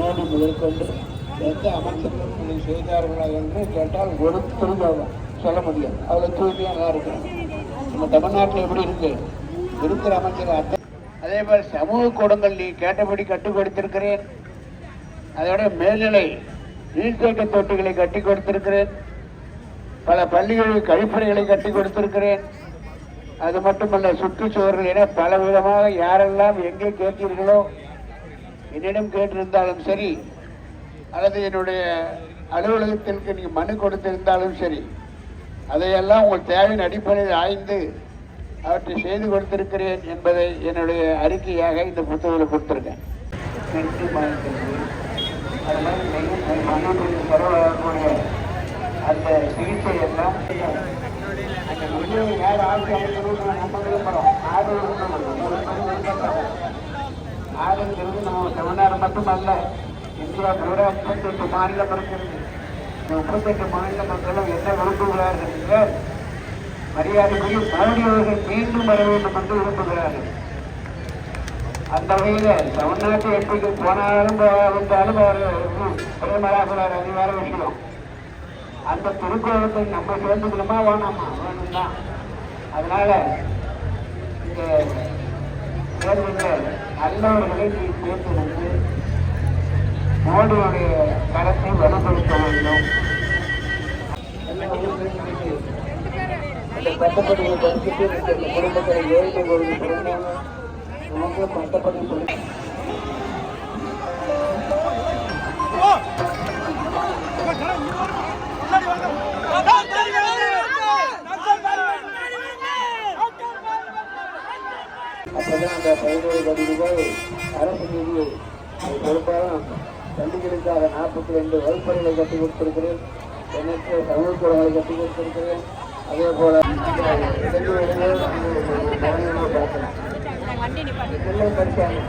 மோடி முதற்கொண்டு எந்த அமைச்சர்களும் இதை செய்தார்களா என்று கேட்டால் ஒரு திரும்ப சொல்ல முடியும் அவ்வளோ தூய்மையாக இருக்கிறேன் நம்ம தமிழ்நாட்டில் எப்படி இருக்கு? இருக்கிற அமைச்சர் அத்தை அதே மாதிரி சமூக கூடங்கள் நீ கேட்டபடி கட்டுக் கொடுத்திருக்கிறேன். அதோட மேல்நிலை நீர்த்தேக்க தொட்டிகளை கட்டி கொடுத்திருக்கிறேன். பல பள்ளிகளில் கழிப்பறைகளை கட்டி கொடுத்திருக்கிறேன். அது மட்டுமல்ல சுற்றுச்சுவர்கள் என பல விதமாக யாரெல்லாம் எங்கே கேட்டீர்களோ என்னிடம் கேட்டிருந்தாலும் சரி அல்லது என்னுடைய அலுவலகத்திற்கு நீங்கள் மனு கொடுத்திருந்தாலும் சரி அதையெல்லாம் உங்கள் தேவையின் அடிப்படையில் ஆய்ந்து அவற்றை செய்து கொடுத்திருக்கிறேன் என்பதை என்னுடைய அறிக்கையாக இந்த புத்தகத்தில் கொடுத்துருக்கேன். அது மாதிரி செலவாகக்கூடிய அந்த சிகிச்சை எல்லாம் அந்த முடிவை யார் ஆட்சி அமைக்கணும்னு நம்ம விரும்புகிறோம் ஆறு தமிழ்நாடு மட்டுமல்ல இந்தியா பூரா முப்பத்தெட்டு மாநிலம் இருக்கிறது. இந்த முப்பத்தெட்டு மாநில மக்களும் என்ன விரும்புகிறார்கள் என்றால் மரியாதைக்குரிய மோடி அவர்கள் மீண்டும் வர வேண்டும் என்று விரும்புகிறார்கள். அந்த வகையில் தமிழ்நாட்டு எம்பிக்கு போனாலும் வந்தாலும் பிரதமராகிறார் அது வேற விஷயம் அந்த திருக்கோலத்தை நம்ம சேர்ந்துக்கணுமா? வேணாமா? வேணும் தான் அதனால இந்த தேர்தலில் நல்லவர்களை நீ தேர்ந்தெடுத்து மோடியுடைய களத்தை வலுப்படுத்த வேண்டும். இந்த பட்டப்படியை படிச்சுட்டு இந்த குடும்பத்தில் ஏழை பிறந்தாங்க பட்டப்படி சொல்லி அப்பதான் அந்த பதினோரு கோடி ரூபாய் அரசு நிதியை அது பெரும்பாலும் பள்ளிகளுக்காக நாற்பத்தி ரெண்டு வகுப்பறைகளை கட்டி கொடுத்திருக்கிறேன். எனக்கு சமூக கூடங்களை கட்டி கொடுத்திருக்கிறேன். அதே போல இளைஞர்களே கவனமாக பார்க்கலாம் பிள்ளை படித்தாங்க